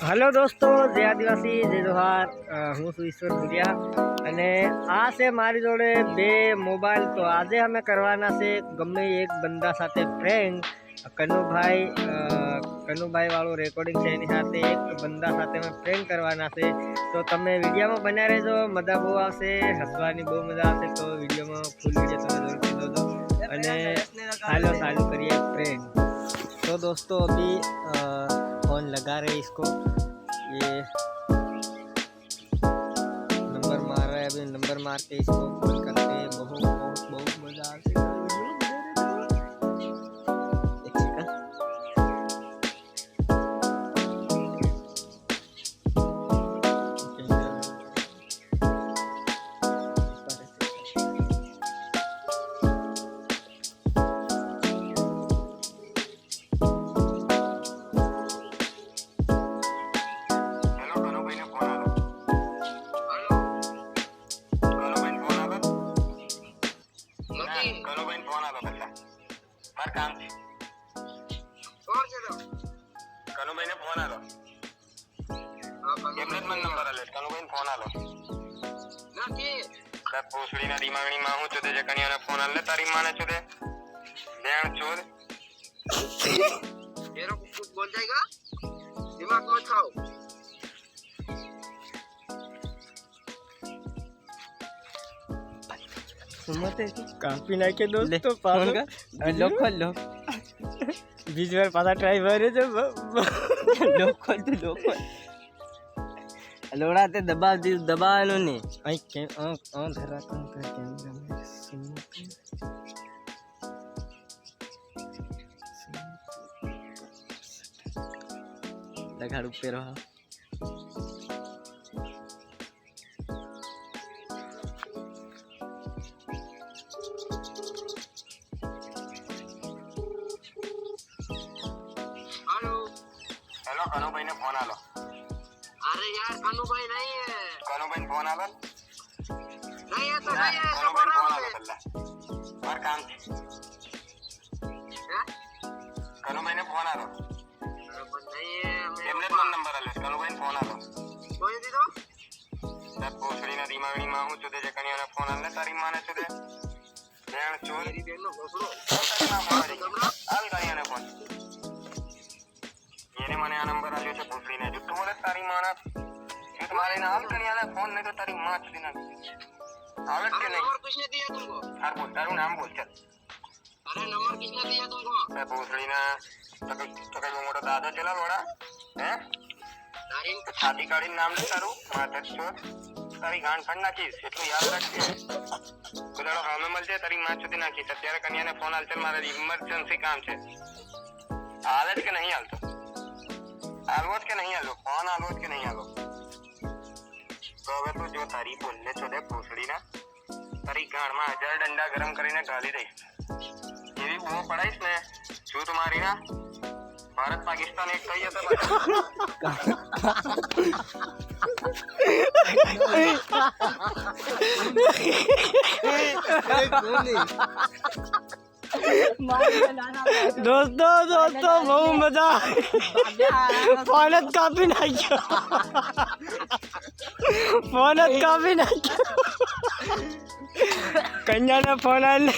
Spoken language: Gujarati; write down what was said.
હેલો દોસ્તો જે આદિવાસી, જય જોહાર. હું છું ઈશ્વર ભુરિયા. અને આ છે મારી જોડે બે મોબાઈલ. તો આજે અમે કરવાના છે ગમે એક બંદા સાથે પ્રેન્ક કનુભાઈ કનુભાઈ વાળું રેકોર્ડિંગ છે એની સાથે એક બંદા સાથે અમે પ્રેન્ક કરવાના છે. તો તમે વિડીયોમાં બન્યા રહેજો, મજા બહુ આવશે, હસવાની બહુ મજા આવશે. તો વિડીયોમાં ફૂલ વીડિયો તમે જોડતી જોજો. અને ચાલો ચાલુ કરીએ પ્રેન્ક તો દોસ્તો, અભી लगा रहे हैं इसको ये नंबर मार रहा है अभी नंबर मार के इसको કામ છે કોણ છે તો? કનુભાઈ ને ફોન આલો એમને જ મને નંબર આલે. કનુભાઈ ને ફોન આલો. નથી. પૂછડી ના દિમાગણી માં હું છો તે જકણીઓને ફોન આલે તારી માને છો બેણ ચોર મેરો કુછ બોલ જાયગા દિમાગ મત ખાઓ કાપી નાખે દોસ્તો પાછો લોક ખોલ લો બીજ વાર પાછા ટ્રાય માર્યો છે લોક ખોલ તું લોક ખોલ લોડા તે દબાવ દીધું દબાવવાનું નહીં અહીં કેમ આ ધરા કામ કર કેમેરા લગાડ ઉપર કનુભાઈ ને ફોન આલો. અરે યાર કનુભાઈ નહીં કનુભાઈ ફોન આલો નહીં તો નહીં કનુભાઈ ફોન આલો પહેલા માર કામ છે. કનુભાઈ ને ફોન આલો. એમને જ મને નંબર આલે કનુભાઈ ફોન આલો. કોઈ દીધો? તાર હું ચુદે ફોન આલે તારી માને ચુદે તારી માના જૂઠ મારીને આલ કણિયાને ફોન નહીં તો તારી માં સુધી ના આવે જ કે अरे નહીં नंबर किसने दिया तुमको હાર બોલ તારું નામ બોલ ચાલ अरे नंबर किसने दिया तुमको તાર ભોસડીના તો કઈ તો કઈ મોટો દાદો ચલા લોડા હે तारीन છાતી કાઢીને નામ લે તારું માથે ચોર તારી ગાંઠ ફાડી નાખીશ એટલું યાદ રાખજે કુદાડો હામે મળજે તારી માં સુધી નાખીશ અત્યારે કન્યાને ફોન હાલશે મારે ઇમરજન્સી કામ છે હાલે જ કે નહીં હાલતો હાલવો જ કે નહીં હાલો ફોન હાલવો જ કે નહીં હાલો તો હવે તું જો તારી બોલને છો દે ભોસડીના તારી ગાણમાં હજાર ડંડા ગરમ કરીને ગાલી દઈશ એવી બહુ પડાઈશ ને જૂઠ મારી ના ભારત પાકિસ્તાન એક થઈ જશે બધા દોસ્તો દોસ્તો બહુ મજા આવી. ફોન જ કાપી નાખ્યો ફોન જ કાપી નાખ્યો કન્યાને ફોન આલે